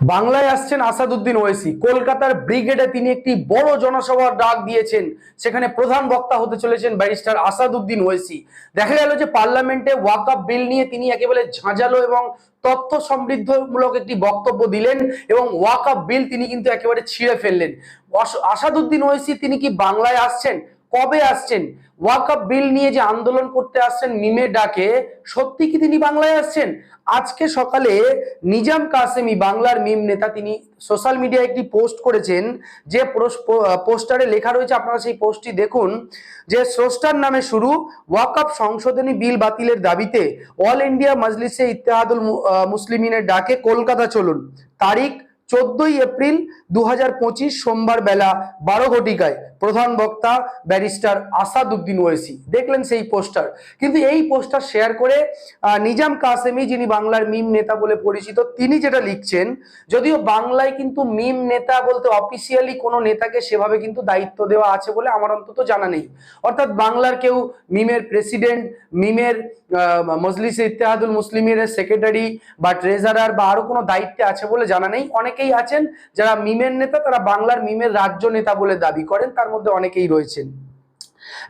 বাংলায় আসছেন আসাদুদ্দিন ওয়েসি। কলকাতার ব্রিগেডে তিনি একটি বড় জনসভার ডাক দিয়েছেন। সেখানে প্রধান বক্তা হতে চলেছেন ব্যারিস্টার আসাদুদ্দিন ওয়েসি। দেখা গেল যে পার্লামেন্টে ওয়াকআপ বিল নিয়ে তিনি একেবারে ঝাঁঝালো এবং তথ্য সমৃদ্ধমূলক একটি বক্তব্য দিলেন এবং ওয়াকআপ বিল তিনি কিন্তু একেবারে ছিঁড়ে ফেললেন। আসাদুদ্দিন ওয়েসি, তিনি কি বাংলায় আসছেন? কবে আসছেন? ওয়াকআপ বিল নিয়ে যে আন্দোলন করতে আসছেন মিমের ডাকে, সত্যি কি তিনি বাংলায় আসছেন? আজকে সকালে নিজাম কাসেমি, বাংলার মিম নেতা, তিনি সোশ্যাল মিডিয়ায় একটি পোস্ট করেছেন, যে পোস্টারে লেখা রয়েছে, আপনারা সেই পোস্টটি দেখুন, যে স্রষ্টার নামে শুরু ওয়াকআপ সংশোধনী বিল বাতিলের দাবিতে অল ইন্ডিয়া মজলিসে ইত্তেহাদুল মুসলিমিনের ডাকে, কলকাতা চলুন। তারিখ চোদ্দই এপ্রিল দু হাজার পঁচিশ সোমবার বেলা বারো ঘটিকায়। প্রধান বক্তা ব্যারিস্টার আসাদুদ্দিন ওয়েসি। দেখলেন সেই পোস্টার। কিন্তু এই পোস্টার শেয়ার করে নিজাম কাসেমি, যিনি বাংলার মিম নেতা বলে পরিচিত, তিনি যেটা লিখছেন, যদিও বাংলায় কিন্তু মিম নেতা বলতে অফিসিয়ালি কোনো নেতাকে সেভাবে কিন্তু দায়িত্ব দেওয়া আছে বলে আমার অন্তত জানা নেই। অর্থাৎ বাংলার কেউ মিমের প্রেসিডেন্ট, মিমের মজলিসে ইত্তেহাদুল মুসলিমের সেক্রেটারি বা ট্রেজারার বা আরও কোনো দায়িত্বে আছে বলে জানা নেই। অনেকেই আছেন যারা মিমের নেতা, তারা বাংলার মিমের রাজ্য নেতা বলে দাবি করেন, তার মধ্যে অনেকেই রয়েছেন।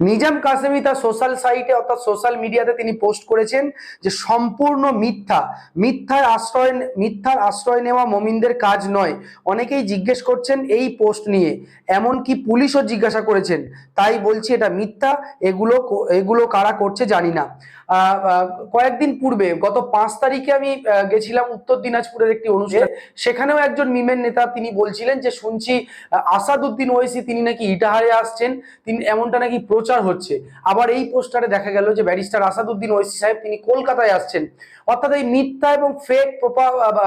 নিজাম কাসেমি তার সোশ্যাল সাইটে অর্থাৎ সোশ্যাল মিডিয়াতে তিনি পোস্ট করেছেন যে সম্পূর্ণ মিথ্যা। মিথ্যার আশ্রয় মিথ্যার আশ্রয় নেওয়া মমিনদের কাজ নয়। অনেকেই জিজ্ঞেস করছেন এই পোস্ট নিয়ে। এমনকি পুলিশও জিজ্ঞাসা করেছেন। তাই বলছি এটা মিথ্যা। এগুলো এগুলো কারা করছে জানি না। কয়েকদিন পূর্বে, গত পাঁচ তারিখে আমি গেছিলাম উত্তর দিনাজপুরের একটি অনুষ্ঠান। সেখানেও একজন মিমের নেতা তিনি বলছিলেন যে শুনছি আসাদুদ্দিন ওয়েসি তিনি নাকি ইটাহারে আসছেন। তিনি এমনটা নাকি প্রচার হচ্ছে। আবার এই পোস্টারে দেখা গেল যে ব্যারিস্টার আসাদুদ্দিন ওয়েসি সাহেব তিনি কলকাতায় আসছেন। অর্থাৎ এই মিথ্যা এবং ফেক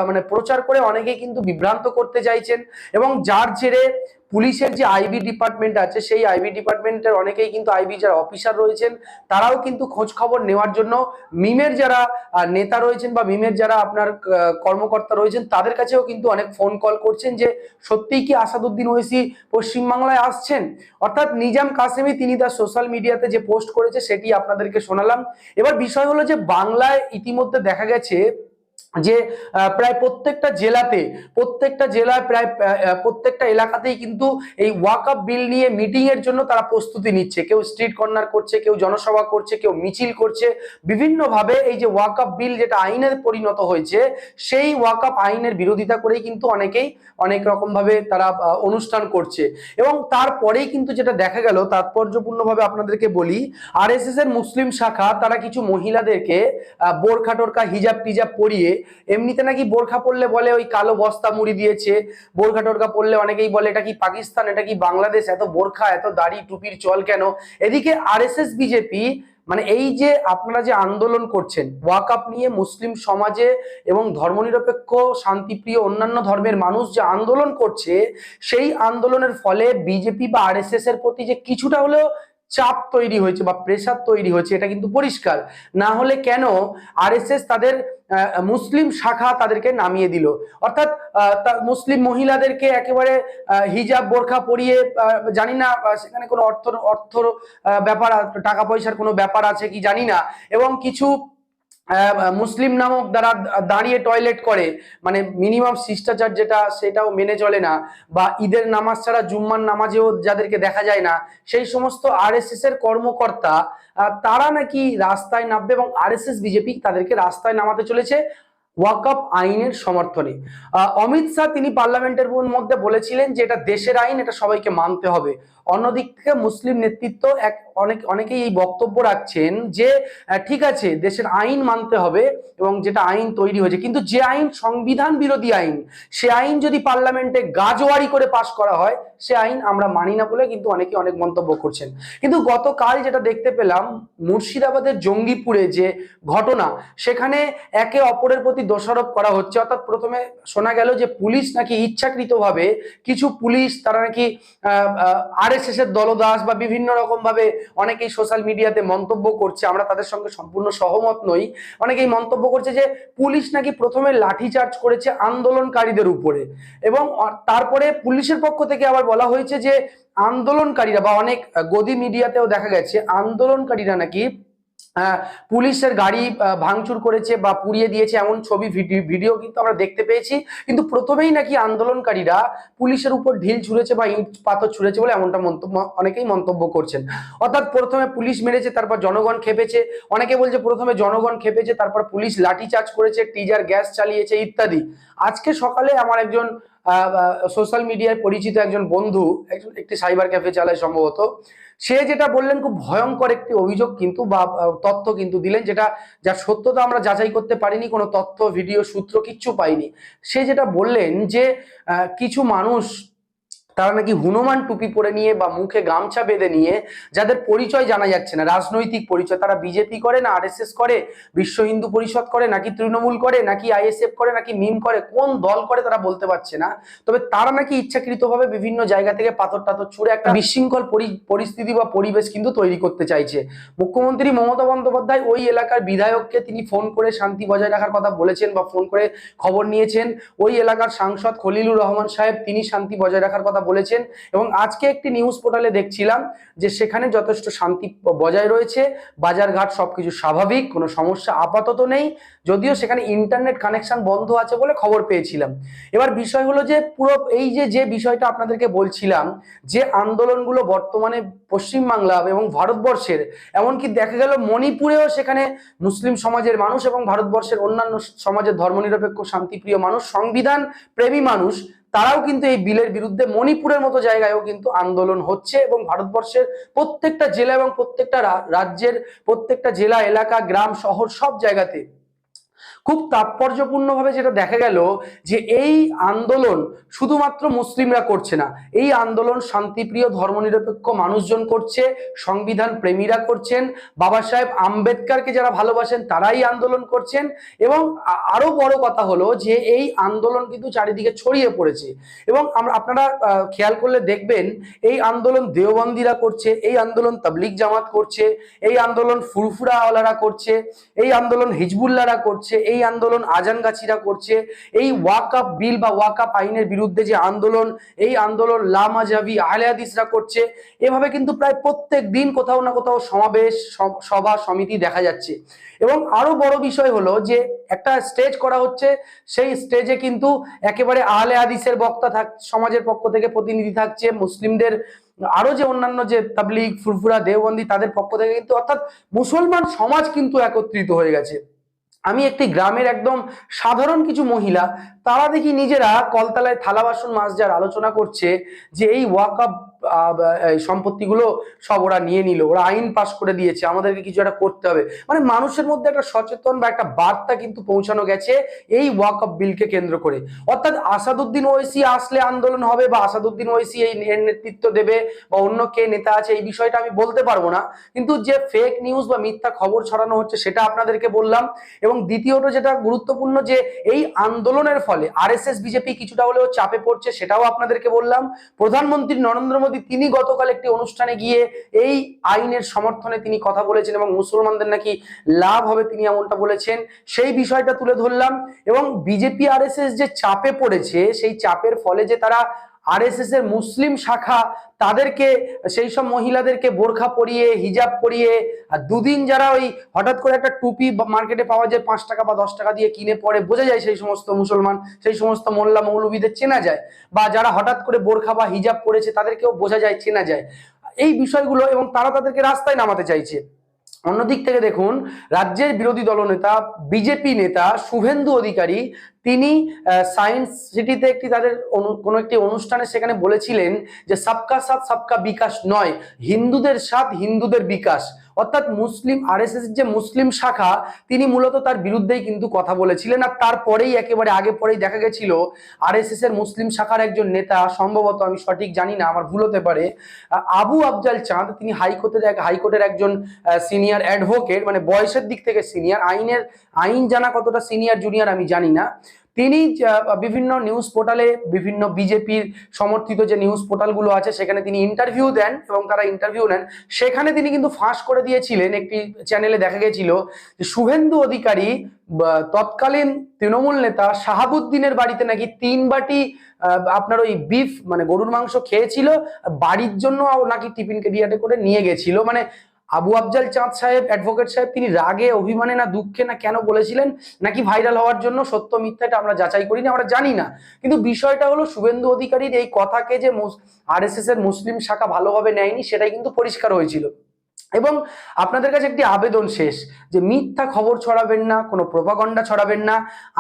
মানে প্রচার করে অনেকেই কিন্তু বিভ্রান্ত করতে চাইছেন এবং যার জেরে পুলিশের যে আইবি ডিপার্টমেন্ট আছে, সেই আইবি ডিপার্টমেন্টের অনেকেই কিন্তু আইবি যারা অফিসার রয়েছেন, তারাও কিন্তু খোঁজ খবর নেওয়ার জন্য মিমের যারা নেতা রয়েছেন বা মিমের যারা আপনার কর্মকর্তা রয়েছেন, তাদের কাছেও কিন্তু অনেক ফোন কল করছেন যে, সত্যিই কি আসাদুদ্দিন ওয়েসি পশ্চিমবাংলায় আসছেন? অর্থাৎ নিজাম কাসেমি তিনি তার সোশ্যাল মিডিয়াতে যে পোস্ট করেছে, সেটি আপনাদেরকে শোনালাম। এবার বিষয় হলো যে, বাংলায় ইতিমধ্যে দেখা গেছে যে প্রায় প্রত্যেকটা জেলাতে, প্রত্যেকটা জেলায় প্রায় প্রত্যেকটা এলাকাতেই কিন্তু এই ওয়াকআপ বিল নিয়ে মিটিং এর জন্য তারা প্রস্তুতি নিচ্ছে। কেউ স্ট্রিট কর্নার করছে, কেউ জনসভা করছে, কেউ মিছিল করছে। বিভিন্নভাবে এই যে ওয়াকআপ বিল যেটা আইনের পরিণত হয়েছে, সেই ওয়াকআপ আইনের বিরোধিতা করেই কিন্তু অনেকেই অনেক রকম ভাবে তারা অনুষ্ঠান করছে। এবং তারপরেই কিন্তু যেটা দেখা গেল, তাৎপর্যপূর্ণভাবে আপনাদেরকে বলি আরএসএস এর মুসলিম শাখা, তারা কিছু মহিলাদেরকে বোরখা টোরখা হিজাব টিজাব পরিয়ে এমনিতে নাকি বোরখা পরলে বলে ওই কালো বস্তা মুড়ি দিয়েছে, বোরখা টোরখা পরলে অনেকেই বলে, এটা কি পাকিস্তান, এটা কি বাংলাদেশ, এত বোরখা, এত দাড়ি টুপির চল কেন? এদিকে আরএসএস বিজেপি মানে এই যে আপনারা যে আন্দোলন করছেন ওয়াকআপ নিয়ে মুসলিম সমাজে এবং ধর্মনিরপেক্ষ, শান্তিপ্রিয় অন্যান্য ধর্মের মানুষ যে আন্দোলন করছে, সেই আন্দোলনের ফলে বিজেপি বা আরএসএস এর প্রতি যে কিছুটা হলেও চাপ তৈরি হয়েছে বা প্রেসার তৈরি হয়েছে, এটা কিন্তু পরিষ্কার। না হলে কেন আরএসএস তাদের মুসলিম শাখা তাদেরকে নামিয়ে দিল? অর্থাৎ মুসলিম মহিলাদেরকে একেবারে হিজাব, বোরখা পরিয়ে জানি না সেখানে কোনো অর্থ অর্থ ব্যাপার টাকা পয়সার কোনো ব্যাপার আছে কি জানি না। এবং কিছু মুসলিম নামক দ্বারা দাঁড়িয়ে টয়লেট করে মানে মিনিমাম শিষ্টাচার যেটা, সেটাও মেনে চলে না, বা ঈদের নামাজ ছাড়া জুম্মার নামাজেও যাদেরকে দেখা যায় না, সেই সমস্ত আরএসএস এর কর্মকর্তা তারা নাকি রাস্তায় নামবে এবং আরএসএস বিজেপি তাদেরকে রাস্তায় নামাতে চলেছে। ওয়াকআপ আইনের সমর্থনে। অমিত শাহ তিনি পার্লামেন্টের মধ্যে বলেছিলেন যে এটা দেশের আইন, এটা সবাইকে মানতে হবে। অন্যদিক মুসলিম নেতৃত্ব এক অনেক, অনেকেই এই বক্তব্য রাখছেন যে ঠিক আছে, দেশের আইন মানতে হবে এবং যেটা আইন তৈরি হয়েছে, কিন্তু যে আইন সংবিধান বিরোধী আইন, সে আইন যদি পার্লামেন্টে গাজওয়ারি করে পাশ করা হয় সে আইন আমরা মানি না বলে কিন্তু অনেকে অনেক মন্তব্য করছেন। কিন্তু গতকাল যেটা দেখতে পেলাম, মুর্শিদাবাদের জঙ্গিপুরে যে ঘটনা, সেখানে একে অপরের প্রতি দোষারোপ করা হচ্ছে। অর্থাৎ প্রথমে শোনা গেল যে পুলিশ নাকি ইচ্ছাকৃতভাবে কিছু পুলিশ, তারা নাকি আরএসএস এর দলদাস বা বিভিন্ন রকম ভাবে অনেকেই সোশ্যাল মিডিয়াতে মন্তব্য করছে। আমরা তাদের সঙ্গে সম্পূর্ণ সহমত নই। অনেকেই মন্তব্য করছে যে পুলিশ নাকি প্রথমে লাঠিচার্জ করেছে আন্দোলনকারীদের উপরে এবং তারপরে পুলিশের পক্ষ থেকে আবার বলা হয়েছে যে আন্দোলনকারীরা বা অনেক গদি মিডিয়াতেও দেখা গেছে, আন্দোলনকারীরা নাকি পুলিশের গাড়ি ভাঙচুর করেছে বা পুড়িয়ে দিয়েছে এমন ছবি, ভিডি- ভিডিও কিন্তু আমরা দেখতে পেয়েছি। কিন্তু প্রথমেই নাকি আন্দোলনকারীরা পুলিশের উপর ঢিল ছুঁড়েছে বা ইট পাথর ছুঁড়েছে বলে এমনটা মন্তব্য, অনেকেই মন্তব্য করছেন। অর্থাৎ প্রথমে পুলিশ মেরেছে, তারপর জনগণ খেপেছে। অনেকে বলছে প্রথমে জনগণ খেপেছে, তারপর পুলিশ লাঠিচার্জ করেছে, টিজার, গ্যাস চালিয়েছে ইত্যাদি। আজকে সকালে আমার একজন সোশ্যাল মিডিয়ায় পরিচিত একজন বন্ধু, একজন একটি সাইবার ক্যাফে চালায় সম্ভবত, সে যেটা বললেন খুব ভয়ঙ্কর একটি অভিযোগ কিন্তু বা তথ্য কিন্তু দিলেন, যেটা যার সত্যতা আমরা যাচাই করতে পারিনি, কোনো তথ্য, ভিডিও, সূত্র কিচ্ছু পাইনি। সে যেটা বললেন যে কিছু মানুষ তারা নাকি হনুমান টুপি পরে নিয়ে বা মুখে গামছা বেঁধে নিয়ে যাদের পরিচয় জানা যাচ্ছে না, রাজনৈতিক পরিচয়, তারা বিজেপি করে না আরএসএস করে, বিশ্ব হিন্দু পরিষদ করে, নাকি তৃণমূল করে, নাকি আইএসএফ করে, নাকি মিম করে, কোন দল করে তারা বলতে পারছে না। তবে তারা নাকি ইচ্ছাকৃতভাবে বিভিন্ন জায়গা থেকে পাথর টাথর ছুড়ে একটা বিশৃঙ্খল পরি- পরিস্থিতি বা পরিবেশ কিন্তু তৈরি করতে চাইছে। মুখ্যমন্ত্রী মমতা বন্দ্যোপাধ্যায় ওই এলাকার বিধায়ককে তিনি ফোন করে শান্তি বজায় রাখার কথা বলেছেন বা ফোন করে খবর নিয়েছেন। ওই এলাকার সাংসদ খলিলুর রহমান সাহেব, তিনি শান্তি বজায় রাখার কথা বলেছেন এবং আজকে একটি নিউজ পোর্টালে দেখছিলাম যে সেখানে যথেষ্ট শান্তি বজায় রয়েছে, বাজারঘাট সবকিছু স্বাভাবিক, কোনো সমস্যা আপাতত নেই, যদিও সেখানে ইন্টারনেট কানেকশন বন্ধ আছে বলে খবর পেয়েছিলাম। এবার বিষয় হলো যে পুরো এই যে যে বিষয়টা আপনাদেরকে বলছিলাম, যে আন্দোলনগুলো বর্তমানে পশ্চিমবাংলা এবং ভারতবর্ষের, এমনকি দেখা গেল মণিপুরেও সেখানে মুসলিম সমাজের মানুষ এবং ভারতবর্ষের অন্যান্য সমাজের ধর্মনিরপেক্ষ, শান্তিপ্রিয় মানুষ, সংবিধান প্রেমী মানুষ তারাও কিন্তু এই বিলের বিরুদ্ধে মণিপুরের মতো জায়গায়ও কিন্তু আন্দোলন হচ্ছে এবং ভারতবর্ষের প্রত্যেকটা জেলা এবং প্রত্যেকটা রাজ্যের প্রত্যেকটা জেলা, এলাকা, গ্রাম, শহর সব জায়গাতে খুব তাৎপর্যপূর্ণভাবে যেটা দেখা গেল যে এই আন্দোলন শুধুমাত্র মুসলিমরা করছে না, এই আন্দোলন শান্তিপ্রিয়, ধর্মনিরপেক্ষ মানুষজন করছে, সংবিধান প্রেমীরা করছেন, বাবা সাহেব আম্বেদকারকে যারা ভালোবাসেন তারাই আন্দোলন করছেন এবং আরও আরও বড় কথা হলো যে এই আন্দোলন কিন্তু চারিদিকে ছড়িয়ে পড়েছে এবং আমরা, আপনারা খেয়াল করলে দেখবেন এই আন্দোলন দেওবন্দিরা করছে, এই আন্দোলন তাবলিগ জামাত করছে, এই আন্দোলন ফুরফুরাওয়ালারা করছে, এই আন্দোলন হিজবুল্লারা করছে এই আন্দোলন আজানগাছিরা করছে, এই ওয়াকআপ বিল বা ওয়াকআপ আইনের বিরুদ্ধে যে আন্দোলন, এই আন্দোলন লামাজাবি আহলে হাদিসরা করছে, এভাবে কিন্তু প্রায় প্রত্যেক দিন কোথাও না কোথাও সমাবেশ সভা, সমিতি দেখা যাচ্ছে। এবং আরও বড় বিষয় হলো যে একটা স্টেজ করা হচ্ছে, সেই স্টেজে কিন্তু একেবারে আহলে হাদিসের বক্তা থাক, সমাজের পক্ষ থেকে প্রতিনিধি থাকছে, মুসলিমদের আরও যে অন্যান্য যে তাবলিগ, ফুরফুরা, দেওবন্দি তাদের পক্ষ থেকে কিন্তু অর্থাৎ মুসলমান সমাজ কিন্তু একত্রিত হয়ে গেছে। আমি একটি গ্রামের একদম সাধারণ কিছু মহিলা, তারা দেখি নিজেরা কলতলায় থালা বাসন মাছ যার আলোচনা করছে যে এই ওয়াকআপ সম্পত্তিগুলো সব ওরা নিয়ে নিল, ওরা আইন পাশ করে দিয়েছে, আমাদেরকে কিছু একটা করতে হবে। মানে মানুষের মধ্যে একটা সচেতন বা একটা বার্তা কিন্তু পৌঁছানো গেছে এই ওয়াকআপ বিলকে কেন্দ্র করে। অর্থাৎ আসাদুদ্দিন ওয়েসি আসলে আন্দোলন হবে বা আসাদুদ্দিন ওয়েসি এই নেতৃত্ব দেবে বা অন্য কে নেতা আছে, এই বিষয়টা আমি বলতে পারব না। কিন্তু যে ফেক নিউজ বা মিথ্যা খবর ছড়ানো হচ্ছে সেটা আপনাদেরকে বললাম। এবং দ্বিতীয়ত যেটা গুরুত্বপূর্ণ যে এই আন্দোলনের ফলে আরএসএস, বিজেপি কিছুটা হলেও চাপে পড়ছে সেটাও আপনাদেরকে বললাম। প্রধানমন্ত্রী নরেন্দ্র মোদী তিনি গতকাল একটি অনুষ্ঠানে গিয়ে এই আইনের সমর্থনে তিনি কথা বলেছেন এবং মুসলমানদের নাকি লাভ হবে তিনি এমনটা বলেছেন, সেই বিষয়টা তুলে ধরলাম এবং বিজেপি আর যে চাপে পড়েছে, সেই চাপের ফলে যে তারা আরএসএস এর মুসলিম শাখা, তাদেরকে সেই সব মহিলাদেরকে বোরখা পরিয়ে, হিজাব পরিয়ে, আর দুদিন যারা ওই হঠাৎ করে একটা টুপি মার্কেটে পাওয়া যায় পাঁচ টাকা বা দশ টাকা দিয়ে কিনে পরে বোঝা যায় সেই সমস্ত মুসলমান, সেই সমস্ত মোল্লা মৌলবীদের চেনা যায়। বা যারা হঠাৎ করে বোরখা বা হিজাব পরেছে তাদেরকেও বোঝা যায়, চেনা যায়। এই বিষয়গুলো এবং তারা তাদেরকে রাস্তায় নামাতে চাইছে। অন্যদিক থেকে দেখুন, রাজ্যের বিরোধী দলনেতা বিজেপি নেতা, শুভেন্দু অধিকারী, তিনি সায়েন্স সিটিতে একটি তাদের কোনো একটি অনুষ্ঠানে সেখানে বলেছিলেন যে, সবকা সাথ, সাবকা বিকাশ নয়। হিন্দুদের সাথ, হিন্দুদের বিকাশ। অর্থাৎ মুসলিম আরএসএস যে মুসলিম শাখা, তিনি মূলত তার বিরুদ্ধেই কিন্তু কথা বলেছিলেন আর তারপরেই একেবারে আগে পরেই দেখা গেছিল আরএসএস এর মুসলিম শাখার একজন নেতা, সম্ভবত আমি সঠিক জানি না, আমার ভুল হতে পারে, আবু আফজাল চাঁদ, তিনি হাইকোর্টের এক হাইকোর্টের একজন সিনিয়র অ্যাডভোকেট মানে বয়সের দিক থেকে সিনিয়র আইনের আইন জানা কতটা সিনিয়র, জুনিয়র আমি জানি না। তিনি বিভিন্ন নিউজ পোর্টালে বিভিন্ন বিজেপির সমর্থিত যে নিউজ পোর্টালগুলো আছে, সেখানে তিনি ইন্টারভিউ দেন এবং তারা ইন্টারভিউ নেন। সেখানে তিনি কিন্তু ফাঁস করে দিয়েছিলেন। একটি চ্যানেলে দেখা গেছিল যে শুভেন্দু অধিকারী তৎকালীন তৃণমূল নেতা শাহাবুদ্দিনের বাড়িতে নাকি তিন বাটি আপনার ওই বিফ মানে গরুর মাংস খেয়েছিল বাড়ির জন্য নাকি টিফিন কেরিয়াটে করে নিয়ে গেছিল। মানে আবু আফজাল চাঁদ সাহেব অ্যাডভোকেট সাহেব, তিনি রাগে, অভিমানে না দুঃখে না কেন বলেছিলেন? নাকি ভাইরাল হওয়ার জন্য সত্য মিথ্যাটা আমরা যাচাই করি না আমরা জানি না। কিন্তু বিষয়টা হলো শুভেন্দু অধিকারীর এই কথাকে যে আর এস এর মুসলিম শাখা ভালোভাবে নেয়নি, সেটাই কিন্তু পরিষ্কার হয়েছিল। এবং আপনাদের কাছে একটি আবেদন শেষ। যে মিথ্যা খবর ছড়াবেন না, কোনো প্রভাগণ্ডা ছড়াবেন না।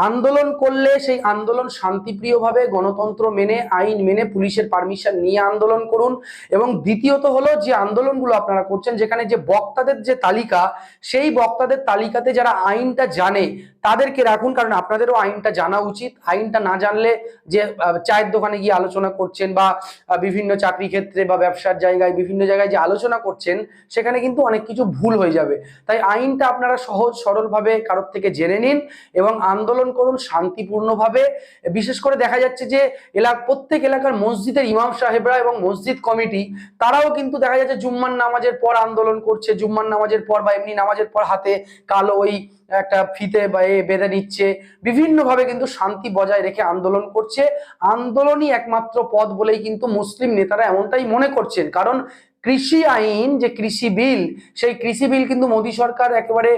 আন্দোলন করলে সেই আন্দোলন শান্তিপ্রিয়ভাবে গণতন্ত্র মেনে, আইন মেনে পুলিশের পারমিশন নিয়ে আন্দোলন করুন। এবং দ্বিতীয়ত হলো যে আন্দোলনগুলো আপনারা করছেন, যেখানে যে বক্তাদের যে তালিকা, সেই বক্তাদের তালিকাতে যারা আইনটা জানে, তাদেরকে রাখুন। কারণ আপনাদেরও আইনটা জানা উচিত। আইনটা না জানলে যে চায়ের দোকানে গিয়ে আলোচনা করছেন বা বিভিন্ন চাকরি ক্ষেত্রে বা ব্যবসার জায়গায় বিভিন্ন জায়গায় যে আলোচনা করছেন, সেখানে কিন্তু অনেক কিছু ভুল হয়ে যাবে। তাই আইনটা আপনারা সহজ, সরলভাবে কারোর থেকে জেনে নিন এবং আন্দোলন করুন শান্তিপূর্ণভাবে। বিশেষ করে দেখা যাচ্ছে যে এলাক, প্রত্যেক এলাকার মসজিদের ইমাম সাহেবরা এবং মসজিদ কমিটি, তারাও কিন্তু দেখা যাচ্ছে জুম্মান নামাজের পর আন্দোলন করছে জুম্মান নামাজের পর বা এমনি নামাজের পর হাতে কালো ওই একটা ফিতে বা এ বেঁধে নিচ্ছে। বিভিন্নভাবে কিন্তু শান্তি বজায় রেখে আন্দোলন করছে। আন্দোলনই একমাত্র পথ বলেই কিন্তু মুসলিম নেতারা এমনটাই মনে করছেন। কারণ কৃষি আইন, যে কৃষি বিল, সেই কৃষি বিল কিন্তু মোদী সরকার একেবারে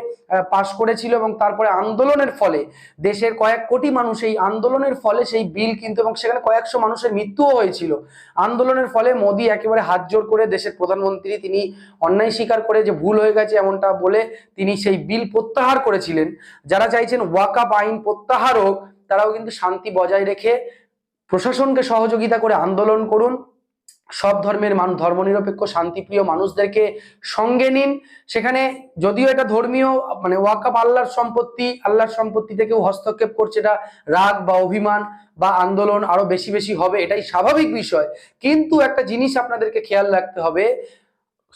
পাশ করেছিল এবং তারপরে আন্দোলনের ফলে, দেশের কয়েক কোটি মানুষ এই আন্দোলনের ফলে সেই বিল কিন্তু, এবং সেখানে কয়েকশো মানুষের মৃত্যুও হয়েছিল। আন্দোলনের ফলে মোদী একেবারে হাত জোর করে দেশের প্রধানমন্ত্রী তিনি অন্যায় স্বীকার করে যে ভুল হয়ে গেছে এমনটা বলে তিনি সেই বিল প্রত্যাহার করেছিলেন। যারা চাইছেন ওয়াকাপ আইন প্রত্যাহার হোক, তারাও কিন্তু শান্তি বজায় রেখে প্রশাসনকে সহযোগিতা করে আন্দোলন করুন। সব ধর্মের মান, ধর্মনিরপেক্ষ, শান্তিপ্রিয় মানুষদেরকে সঙ্গে নিন। সেখানে যদিও এটা ধর্মীয় মানে ওয়াকাপ আল্লাহর সম্পত্তি আল্লাহর সম্পত্তি কেউ হস্তক্ষেপ করছে এটা রাগ বা অভিমান বা আন্দোলন আরও বেশি বেশি হবে, এটাই স্বাভাবিক বিষয়। কিন্তু একটা জিনিস আপনাদেরকে খেয়াল রাখতে হবে,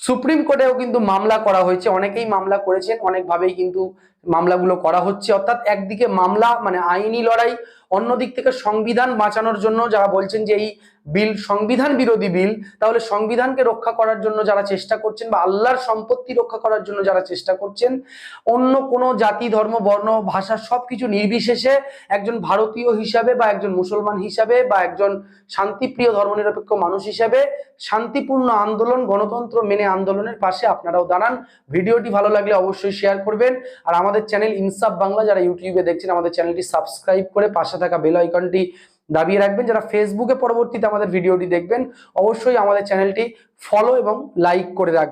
সুপ্রিম কোর্টেও কিন্তু মামলা করা হয়েছে, অনেকেই মামলা করেছেন, অনেকভাবেই কিন্তু মামলাগুলো করা হচ্ছে। অর্থাৎ একদিকে মামলা মানে আইনি লড়াই, অন্যদিক থেকে সংবিধান বাঁচানোর জন্য যারা বলছেন যে এই বিল, সংবিধান বিরোধী বিল, তাহলে সংবিধানকে রক্ষা করার জন্য যারা চেষ্টা করছেন বা আল্লাহর সম্পত্তি রক্ষা করার জন্য যারা চেষ্টা করছেন, অন্য কোনো জাতি, ধর্ম, বর্ণ, ভাষা সবকিছু নির্বিশেষে একজন ভারতীয় হিসাবে বা একজন মুসলমান হিসাবে বা একজন শান্তিপ্রিয় ধর্মনিরপেক্ষ মানুষ হিসাবে শান্তিপূর্ণ আন্দোলন, গণতন্ত্র মেনে আন্দোলনের পাশে আপনারাও দাঁড়ান। ভিডিওটি ভালো লাগলে অবশ্যই শেয়ার করবেন। আর আমাদের চ্যানেল ইনসাফ বাংলা যারা ইউটিউবে দেখছেন, আমাদের চ্যানেলটি সাবস্ক্রাইব করে পাশে থাকা বেল আইকনটি দাবিয়ে রাখবেন। যারা ফেসবুকে পরবর্তীতে আমাদের ভিডিওটি দেখবেন, অবশ্যই আমাদের চ্যানেলটি ফলো এবং লাইক করে রাখবেন।